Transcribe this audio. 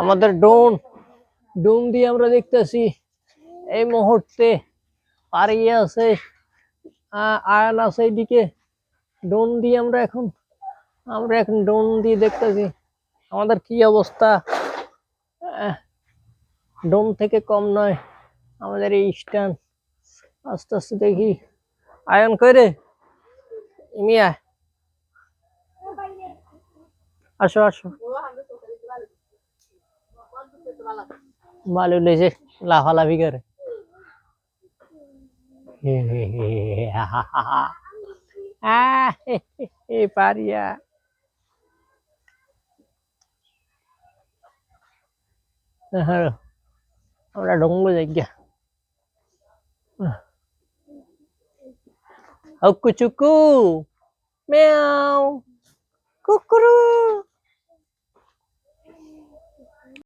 আমাদের ডোন ডোন দিয়ে আমরা দেখতেছি এই মুহূর্তে পাড়িয়ে আছে আয়ান আছে এইদিকে। ডোন দিয়ে আমরা এখন আমরা এখন ডোন দিয়ে দেখতেছি আমাদের কি অবস্থা। ডোন থেকে কম নয়, আমাদের এই স্ট্যান্ড। আস্তে আস্তে দেখি। আয়ন করে ইমিয়া? আসো আসো। ভালো লেগেছে লাফালাফি করে হে হে হে হে, হা হা হা হা। আহ, হে হে হে, পারিয়া হ্যাঁ, আমরা ডঙ্গো যাই গিয়া Aku cuku. Meow. Kukuru.